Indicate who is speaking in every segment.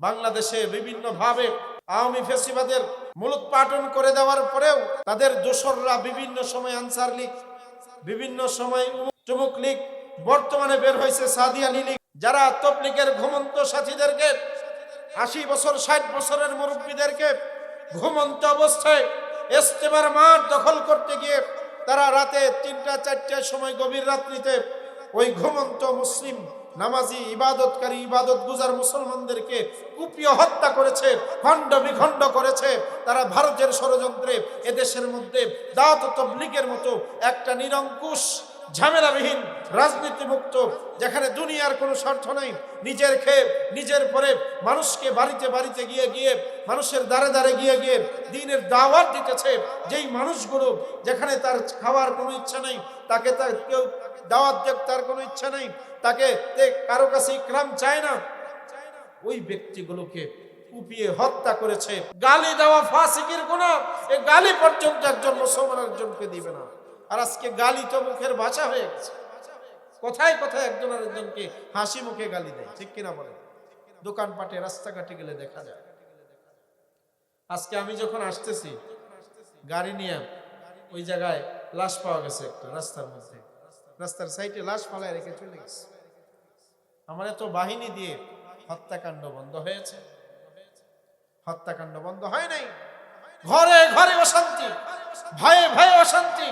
Speaker 1: বাংলাদেশে বিভিন্নভাবে আওয়ামী ফেসিবাদের মূলোৎপাটন করে দেওয়ার পরেও তাদের দোসররা বিভিন্ন সময় আনসার লীগ, বিভিন্ন সময় চুমুক লীগ, বর্তমানে বের হয়েছে সাদিয়ানি লীগ, যারা তবলিগের ঘুমন্ত সাথীদেরকে আশি বছর, ষাট বছরের মুরব্বীদেরকে ঘুমন্ত অবস্থায় ইস্তেমার মাঠ দখল করতে গিয়ে তারা রাতে তিনটা, চারটার সময় গভীর রাত্রিতে ওই ঘুমন্ত মুসলিম নামাজি, ইবাদতকারী ইবাদত গুজার মুসলমানদেরকে কুপিয়ে হত্যা করেছে, খণ্ড বিখণ্ড করেছে। তারা ভারতের ষড়যন্ত্রে এদেশের মধ্যে দাঁত তবলিগের মতো একটা নিরঙ্কুশ ঝামেলাবিহীন রাজনীতি মুক্ত যেখানে দুনিয়ার কোনো স্বার্থ নেই, নিজের খেয়ে নিজের পরে মানুষকে বাড়িতে বাড়িতে গিয়ে গিয়ে, মানুষের দ্বারে দ্বারে গিয়ে গিয়ে দিনের দাওয়াত দিতেছে, যেই মানুষগুলো যেখানে তার খাওয়ার কোনো ইচ্ছা নেই, তাকে তার কেউ দাওয়াত দেখ তার কোনো ইচ্ছা নেই, তাকে কারও কাছে ইকরাম চায় না। ওই ব্যক্তিগুলোকে কুপিয়ে হত্যা করেছে। গালি দেওয়া ফাসিকের কোন এই গালি পর্যন্ত একজন মুসলমান একজনকে দিবে না। আর আজকে গালি তো মুখের ভাষা হয়ে গেছে। কোথায় কোথায় একজন আরেকজনকে হাসি মুখে গালি দেয়? ঠিক কিনা বলে দোকানপাটে, রাস্তাঘাটে গেলে দেখা যায়। আজকে আমি যখন আসতেছি, গাড়ি নিয়ে ওই জায়গায় লাশ পাওয়া গেছে একটা রাস্তার মধ্যে। রাস্তার সাইডে লাশ ফালায় রেখে চলে গেছে। আমার এত বাহিনী দিয়ে হত্যাকাণ্ড বন্ধ হয়েছে। হত্যাকাণ্ড বন্ধ হয় নাই। ঘরে ঘরে অশান্তি, ভয়ে ভয়ে অশান্তি।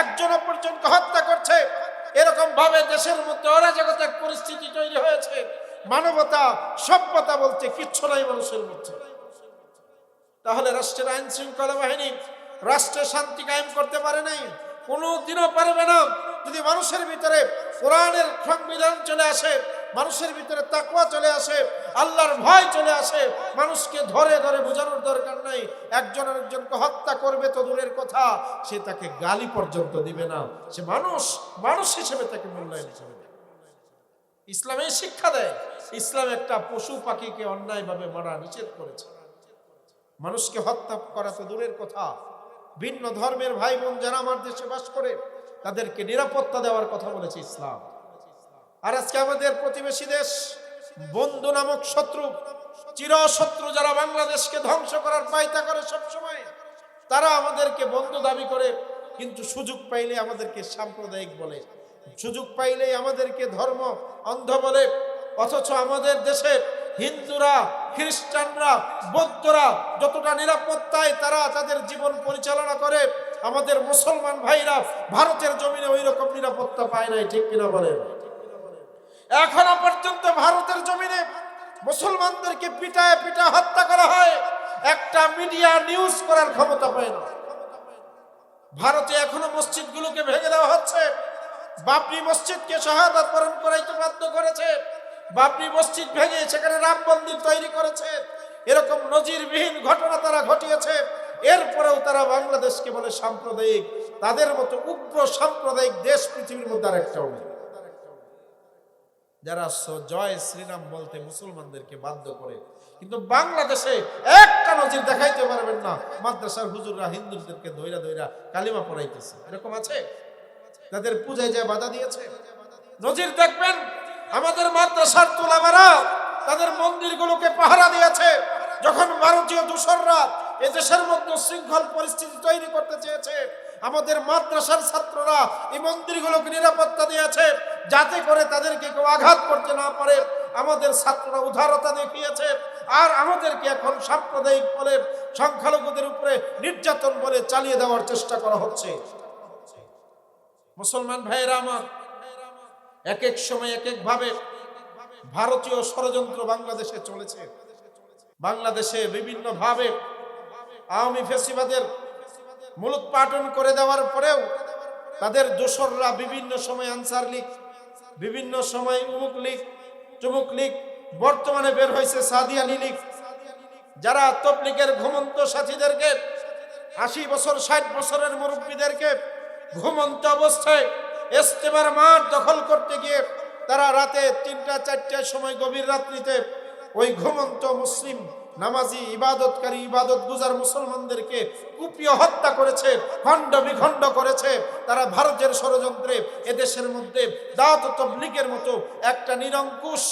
Speaker 1: একজন অপরজনকে হত্যা করছে। এরকম ভাবে দেশের মধ্যে অরাজকতা পরিস্থিতি তৈরি হয়েছে। মানবতা, সভ্যতা বলতে কিচ্ছু নাই মানুষের মধ্যে। তাহলে রাষ্ট্রের আইন শৃঙ্খলা বাহিনী রাষ্ট্রের শান্তি কায়েম করতে পারে নাই কোনো দিনও পারবে না। যদি মানুষের ভিতরে কোরআনের সংবিধান চলে আসে মানুষের ভিতরে তাকুয়া চলে আসে, আল্লাহর ভয় চলে আসে। মানুষকে ধরে ধরে বোঝানোর দরকার নাই, একজন আরেকজনকে হত্যা করবে তো দূরের কথা, সে তাকে গালি পর্যন্ত দিবে না। সে মানুষ মানুষ হিসেবে তাকে মূল্যায়ন হিসেবে ইসলাম শিক্ষা দেয়, ইসলাম একটা পশু পাখিকে অন্যায়ভাবে মারা নিষেধ করেছে। মানুষকে হত্যা করা তো দূরের কথা। ভিন্ন ধর্মের ভাই বোন যারা আমার দেশে বাস করে, তাদেরকে নিরাপত্তা দেওয়ার কথা বলেছে ইসলাম। আর আজকে আমাদের প্রতিবেশী দেশ, বন্ধু নামক শত্রু, চির শত্রু যারা বাংলাদেশকে ধ্বংস করার পায়তা করে সব সময় তারা আমাদেরকে বন্ধু দাবি করে, কিন্তু সুযোগ পাইলে আমাদেরকে সাম্প্রদায়িক বলে। সুযোগ পাইলেই আমাদেরকে ধর্ম, অন্ধ বলে। অথচ আমাদের দেশে হিন্দুরা, খ্রিস্টানরা, বৌদ্ধরা যতটা নিরাপত্তায় তারা তাদের জীবন পরিচালনা করে, আমাদের মুসলমান ভাইরা ভারতের জমিনে ওই রকম নিরাপত্তা পায় নাই, ঠিক কিনা বলেন? এখনও পর্যন্ত ভারতের জমিনে মুসলমানদেরকে পিটায় পিটা হত্যা করা হয়। একটা মিডিয়া নিউজ করার ক্ষমতা পায় না। ভারতে এখনও মসজিদগুলোকে ভেঙে দেওয়া হচ্ছে। বাবরি মসজিদকে শাহাদাত বরণ করাইতে বাধ্য করেছে। বাবরি মসজিদ ভেঙে সেখানে রাম মন্দির তৈরি করেছে। এরকম নজিরবিহীন ঘটনা তারা ঘটিয়েছে। এরপরেও তারা বাংলাদেশকে বলে সাম্প্রদায়িক। তাদের মতো উগ্র সাম্প্রদায়িক দেশ পৃথিবীর মধ্যে আরেকটাও নেই যারা জয় শ্রীরাম বলতে মুসলমানদেরকে বাধ্য করে। কিন্তু বাংলাদেশে একটা নজির দেখাইতে পারবেন না। মাদ্রাসার হুজুররা হিন্দুদেরকে ধৈরা ধৈরা কালিমা পড়াইতেছে। এরকম আছে? তাদের পূজায় যায় বাধা দিয়েছে? নজির দেখবেন, আমাদের মাদ্রাসার তুলামারা তাদের মন্দিরগুলোকে পাহারা দিয়েছে। যখন ভারতীয় দূষররা এদেশের মধ্যে শৃঙ্খল পরিস্থিতি তৈরি করতে চেয়েছে আমাদের মাদ্রাসার ছাত্ররা এই মন্দিরগুলোকে নিরাপত্তা দিয়েছে, যাতে করে তাদেরকে কেউ আঘাত করতে না পারে। আমাদের ছাত্ররা উদারতা দেখিয়েছে আর আমাদেরকে এখন সাম্প্রদায়িক বলে সংখ্যালঘুদের উপরে নির্যাতন বলে চালিয়ে দেওয়ার চেষ্টা করা হচ্ছে। মুসলমান ভাইয়েরা আমার এক এক সময় এক এক ভাবে ভারতীয় ষড়যন্ত্র বাংলাদেশে চলেছে। বাংলাদেশে বিভিন্ন ভাবে আওয়ামী ফেসিবাদের মূলোৎপাটন করে দেওয়ার পরেও তাদের দোসররা বিভিন্ন সময় আনসার লীগ, বিভিন্ন সময় উমুক লীগ, চুমুক লীগ, বর্তমানে বের হয়েছে সাদিয়ানি লীগ। যারা তবলিগের ঘুমন্ত সাথীদেরকে, আশি বছর, ষাট বছরের মুরব্বীদেরকে ঘুমন্ত অবস্থায় ইস্তেমার মাঠ দখল করতে গিয়ে তারা রাতে তিনটা, চারটার সময় গভীর রাত্রিতে ওই ঘুমন্ত মুসলিম নামাজি ইবাদতকারী ইবাদত গুজার মুসলমানদেরকে কুপিয়ে হত্যা করেছে, খণ্ড বিখণ্ড করেছে। তারা ভারতের ষড়যন্ত্রে এদেশের মধ্যে দাঁত তবলিগের মতো একটা নিরঙ্কুশ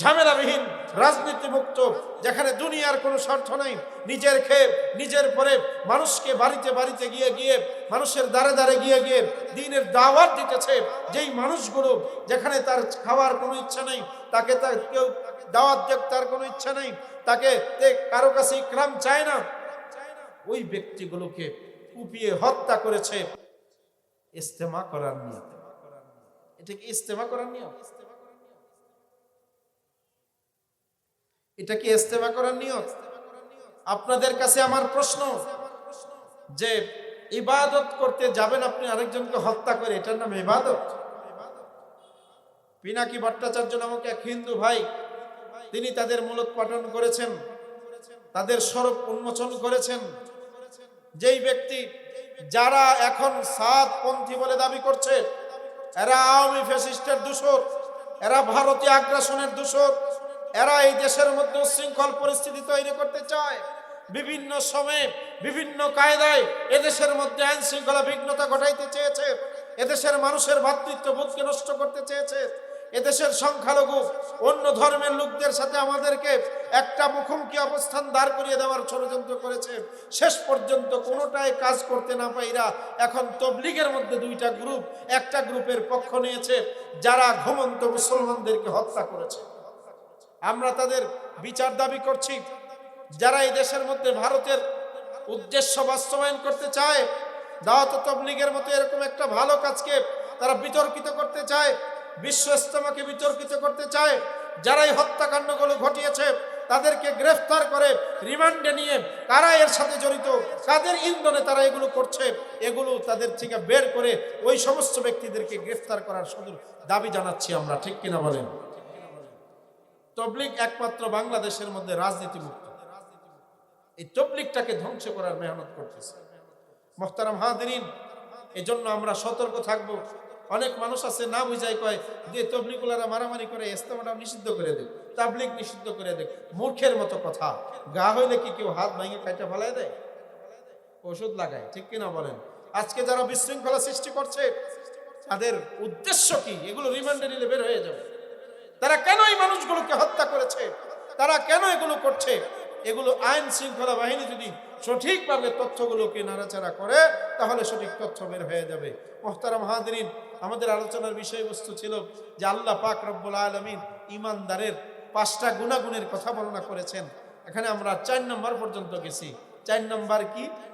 Speaker 1: ঝামেলাবিহীন রাজনীতি মুক্ত যেখানে দুনিয়ার কোনো স্বার্থ নেই, নিজের খেয়ে নিজের পরে মানুষকে বাড়িতে বাড়িতে গিয়ে গিয়ে, মানুষের দ্বারে দ্বারে গিয়ে গিয়ে দিনের দাওয়াত দিতেছে। যেই মানুষগুলো যেখানে তার খাওয়ার কোনো ইচ্ছা নেই, তাকে তার কেউ দাওয়াত দেখ তার কোনো ইচ্ছা নেই, তাকে কারও কাছে ইকরাম চায় না। ওই ব্যক্তিগুলোকে কুপিয়ে হত্যা করেছে। ইস্তেমা করার নিয়ত। এটা কি ইস্তেমা করার নিয়ম এটা কি ইস্তেমা করার নিয়ত আপনাদের কাছে আমার প্রশ্ন, যে ইবাদত করতে যাবেন আপনি আরেকজনকে হত্যা করে, এটার নাম ইবাদত? পিনাকি ভট্টাচার্য নামক এক হিন্দু ভাই, তিনি তাদের মূলত পাঠন করেছেন, তাদের স্বরূপ উন্মোচন করেছেন। যেই ব্যক্তি, যারা এখন সাত পন্থী বলে দাবি করছে, এরা আওয়ামী ফ্যাসিস্টের দূষর, এরা ভারতীয় আগ্রাসনের দূষর এরা এই দেশের মধ্যে উশৃঙ্খল পরিস্থিতি তৈরি করতে চায়। বিভিন্ন সময়ে, বিভিন্ন কায়দায় এদেশের মধ্যে আইন শৃঙ্খলা বিঘ্নতা ঘটাইতে চেয়েছে। এদেশের মানুষের ভাতৃত্ব বোধকে নষ্ট করতে চেয়েছে। এদেশের সংখ্যালঘু, অন্য ধর্মের লোকদের সাথে আমাদেরকে একটা মুখোমুখি অবস্থান দাঁড় করিয়ে দেওয়ার ষড়যন্ত্র করেছে। শেষ পর্যন্ত কোনোটাই কাজ করতে না পাইরা এখন তবলিগের মধ্যে দুইটা গ্রুপ, একটা গ্রুপের পক্ষ নিয়েছে, যারা ঘুমন্ত মুসলমানদেরকে হত্যা করেছে। আমরা তাদের বিচার দাবি করছি। যারা এই দেশের মধ্যে ভারতের উদ্দেশ্য বাস্তবায়ন করতে চায়, দাওয়াত তবলিগের মতো এরকম একটা ভালো কাজকে তারা বিতর্কিত করতে চায়, বিশ্ব ইস্তেমাকে বিতর্কিত করতে চায় যারা এই হত্যাকাণ্ডগুলো ঘটিয়েছে, তাদেরকে গ্রেফতার করে রিমান্ডে নিয়ে কারা এর সাথে জড়িত, কাদের ইন্ধনে তারা এগুলো করছে, এগুলো তাদের থেকে বের করে ওই সমস্ত ব্যক্তিদেরকে গ্রেফতার করার শুধু দাবি জানাচ্ছি আমরা, ঠিক কিনা বলেন? তবলিগ একমাত্র বাংলাদেশের মধ্যে রাজনীতি মুক্ত এই তবলিগটাকে ধ্বংস করার মেহনত করতেছে। মোহতারাম হাদিন এই জন্য আমরা সতর্ক থাকব। অনেক মানুষ আছে, না বুঝাই কয়, যে তবলিগুলারা মারামারি করে ইস্তেমাটা নিষিদ্ধ করে দেয়। তাবলিক নিষিদ্ধ করে দেয়। মূর্খের মতো কথা। গা হইলে কি কেউ হাত ভেঙে খাইটা ফেলাই দেয়? ওষুধ লাগায়, ঠিক কিনা বলেন? আজকে যারা বিশৃঙ্খলা সৃষ্টি করছে, তাদের উদ্দেশ্য কি? এগুলো রিমান্ডে নিলে বের হয়ে যাবে। তারা কেন এই মানুষগুলোকে হত্যা করেছে? তারা কেন এগুলো করছে? এগুলো আইন শৃঙ্খলা বাহিনী যদি সঠিকভাবে তথ্যগুলোকে নাড়াচাড়া করে, তাহলে সঠিক তথ্য বের হয়ে যাবে। মোহতারা মাহাদিন আমাদের আলোচনার বিষয়বস্তু ছিল যে আল্লাহ পাক রব্বুল আলমিন ইমানদারের পাঁচটা গুণাগুণের কথা বর্ণনা করেছেন। এখানে আমরা চার নম্বর পর্যন্ত গেছি। চার নম্বর কি?